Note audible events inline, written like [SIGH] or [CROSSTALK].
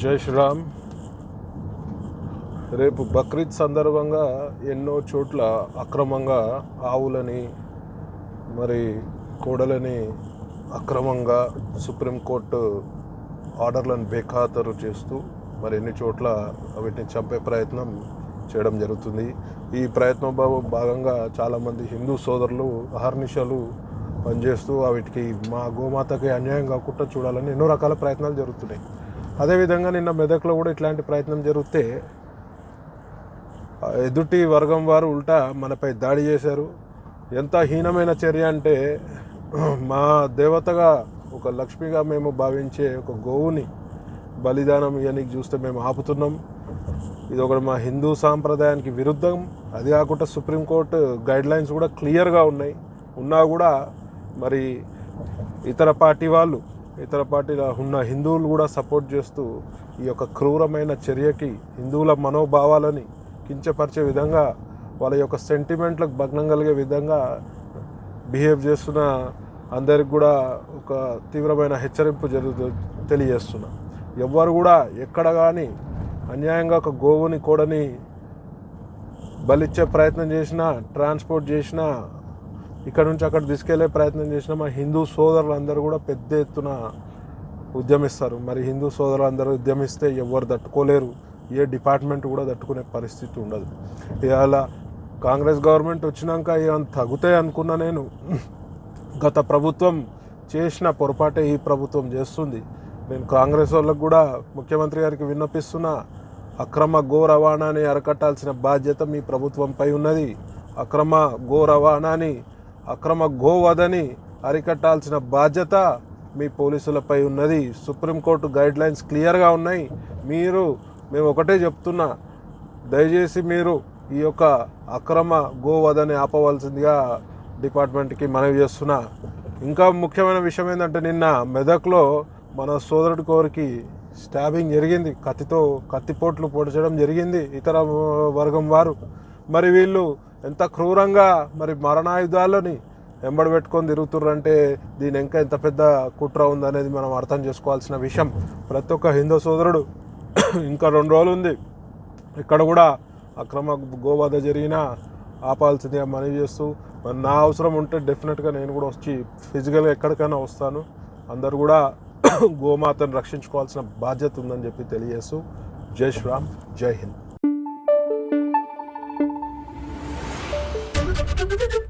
జై శ్రీరామ్. రేపు బక్రీద్ సందర్భంగా ఎన్నో చోట్ల అక్రమంగా ఆవులని మరి కోడలని అక్రమంగా సుప్రీంకోర్టు ఆర్డర్లను బేఖాతరు చేస్తూ మరి ఎన్ని చోట్ల వీటిని చంపే ప్రయత్నం చేయడం జరుగుతుంది. ఈ ప్రయత్నం భాగంగా చాలామంది హిందూ సోదరులు అహర్నిశలు పనిచేస్తూ వీటికి మా గోమాతకి అన్యాయం కాకుండా చూడాలని ఎన్నో రకాల ప్రయత్నాలు జరుగుతున్నాయి. అదేవిధంగా నిన్న మెదక్లో కూడా ఇట్లాంటి ప్రయత్నం జరిగితే ఎదుటి వర్గం వారు ఉల్టా మనపై దాడి చేశారు. ఎంత హీనమైన చర్య అంటే మా దేవతగా ఒక లక్ష్మిగా మేము భావించే ఒక గోవుని బలిదానం ఇవన్నీ చూస్తే మేము ఆపుతున్నాం. ఇది ఒకటి మా హిందూ సాంప్రదాయానికి విరుద్ధం. అది కాకుండా సుప్రీంకోర్టు గైడ్లైన్స్ కూడా క్లియర్గా ఉన్నాయి. ఉన్నా కూడా మరి ఇతర పార్టీ వాళ్ళు ఇతర పార్టీల ఉన్న హిందువులు కూడా సపోర్ట్ చేస్తూ ఈ యొక్క క్రూరమైన చర్యకి హిందువుల మనోభావాలని కించపరిచే విధంగా వాళ్ళ యొక్క సెంటిమెంట్లకు భగ్నం కలిగే విధంగా బిహేవ్ చేస్తున్న అందరికి కూడా ఒక తీవ్రమైన హెచ్చరింపు జరుగు తెలియజేస్తున్నా. ఎవ్వరు కూడా ఎక్కడ కానీ అన్యాయంగా ఒక గోవుని కోడని బలిచ్చే ప్రయత్నం చేసినా ట్రాన్స్పోర్ట్ చేసినా ఇక్కడ నుంచి అక్కడ తీసుకెళ్ళే ప్రయత్నం చేసిన మా హిందూ సోదరులందరూ కూడా పెద్ద ఎత్తున ఉద్యమిస్తారు. మరి హిందూ సోదరులందరూ ఉద్యమిస్తే ఎవరు తట్టుకోలేరు. ఏ డిపార్ట్మెంట్ కూడా తట్టుకునే పరిస్థితి ఉండదు. ఇవాళ కాంగ్రెస్ గవర్నమెంట్ వచ్చినాక ఏమైనా తగ్గుతాయి అనుకున్నా నేను. గత ప్రభుత్వం చేసిన పొరపాటే ఈ ప్రభుత్వం చేస్తుంది. నేను కాంగ్రెస్ వాళ్ళకు కూడా ముఖ్యమంత్రి గారికి విన్నపిస్తున్నా అక్రమ గో రవాణాని అరకట్టాల్సిన బాధ్యత మీ ప్రభుత్వంపై ఉన్నది. అక్రమ గో రవాణాని అక్రమ గోవధని అరికట్టాల్సిన బాధ్యత మీ పోలీసులపై ఉన్నది. సుప్రీంకోర్టు గైడ్ లైన్స్ క్లియర్గా ఉన్నాయి. మీరు మేము ఒకటే చెప్తున్నా దయచేసి మీరు ఈ యొక్క అక్రమ గోవధని ఆపవలసిందిగా డిపార్ట్మెంట్కి మనవి చేస్తున్నా. ఇంకా ముఖ్యమైన విషయం ఏంటంటే నిన్న మెదక్లో మన సోదరుడి కోరికి స్టాబింగ్ జరిగింది. కత్తితో కత్తిపోట్లు పొడిచడం జరిగింది. ఇతర వర్గం వారు. మరి వీళ్ళు ఎంత క్రూరంగా మరి మరణాయుధాలని వెంబడి పెట్టుకొని తిరుగుతుర్రంటే దీని ఇంకా ఎంత పెద్ద కుట్ర ఉందనేది మనం అర్థం చేసుకోవాల్సిన విషయం. ప్రతి ఒక్క హిందూ సోదరుడు [CLEARS THROAT] ఇంకా రెండు రోజులు ఉంది. ఇక్కడ కూడా అక్రమ గోవధ జరిగినా ఆపాల్సిందిగా మనవి చేస్తూ మరి నా అవసరం ఉంటే డెఫినెట్గా నేను కూడా వచ్చి ఫిజికల్గా ఎక్కడికైనా వస్తాను. అందరు కూడా [CLEARS THROAT] గోమాతను రక్షించుకోవాల్సిన బాధ్యత ఉందని చెప్పి తెలియజేస్తూ. జై శ్రీరామ్ జై హింద్. Thank you.